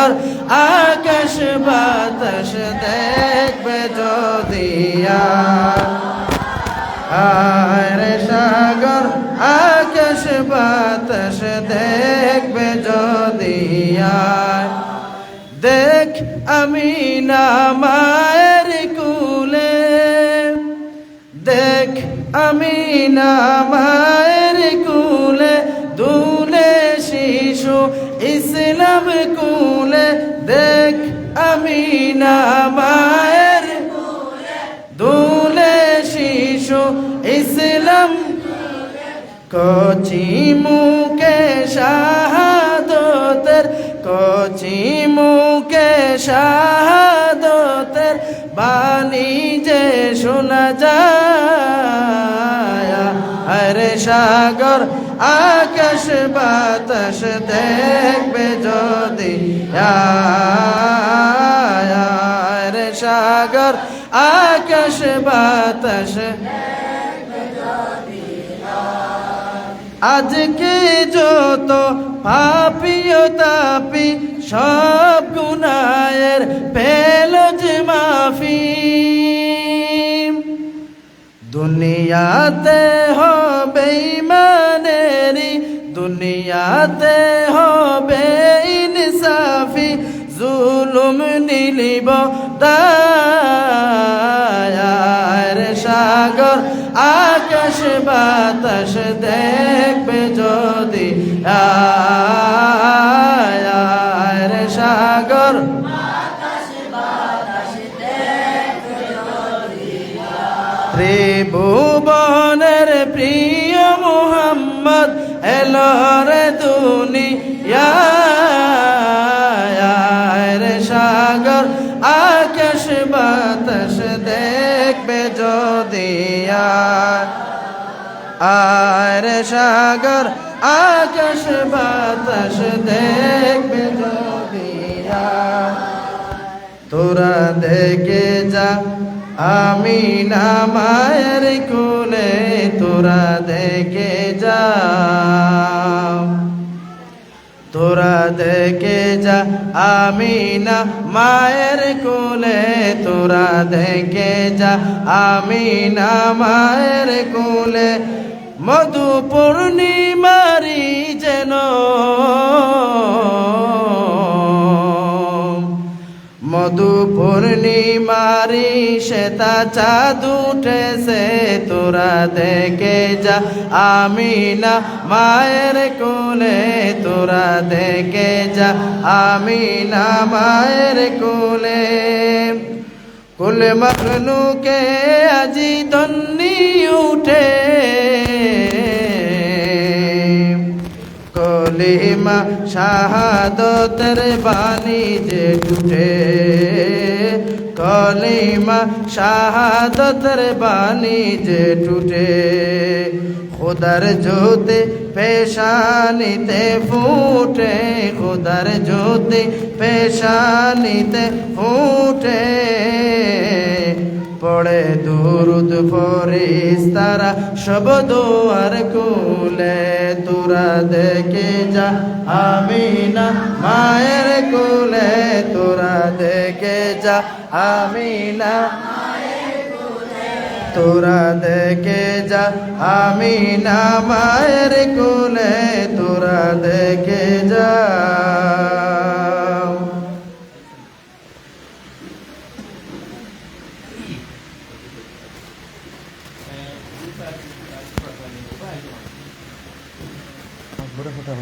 আকাশ বাতাস দেখবে যদিয়া আরে। সাগর, আকাশ বাতাস দেখবে যদিয়া দেখ আমি না কুলে। দেখ আমি না কুলে। ইসলাম কুলে দেখ আমি না মায়ের দুলে শিশু ইসলাম কচি মুকে শাহাদতের, কচি মুকে শাহাদতের বাণী সাগর, আকাশ বাতাস দেখবে যদি আরে সাগর, আকাশ বাতাস আজকে যত পাপিও তাপি, সব গুনায়ের পেল যে মাফি। দুনিয়াতে হবে ইমানেরি দুনিয়াতে হবে ইনসাফি, জুলুম নিলিব দায়ার সাগর, আকাশ বাতাস দেখবে যদি আয়ার সাগর। ত্রিভুবনের প্রিয় মোহাম্মদ এলরে দুনিয়ার সাগর, আকাশ বাতাস দেখবে যদি আর সাগর, আকাশ বাতাস দেখবে যদি তোরা দেখে যা, আমি না মায়ের কোলে তোরা দেখে যা। তোরা দেখে যা আমি না মায়ের কোলে। তোরা দেখে যা আমি না মায়ের কোলে। মধু পূর্ণিমারি যেন মধু পূর্ণিমারি শ্বেতা চাঁদ উঠেছে, তোরা দেখে যা। আমি না মায়ের কোলে, তোরা দেখে যা। আমি না মায়ের কোলে। কুলে মখলুকে আজি দন্নি উঠে। কলিমা শাহাদতের বাণী যে টুটে কলিমা শাহাদতের বাণী যে টুটে খুদার জ্যোতি পেশানিতে ফুটে। খুদার জ্যোতি পেশানিতে ফুটে। দুরুদ ফরিস, তারা সব দোয়ার কুলে তোরা দেখে যা। আমি না মায়ের কুলে, তোরা দেখে যা। আমি না তোরা দেখে যা। আমি না মায়ের কুলে, তোরা দেখে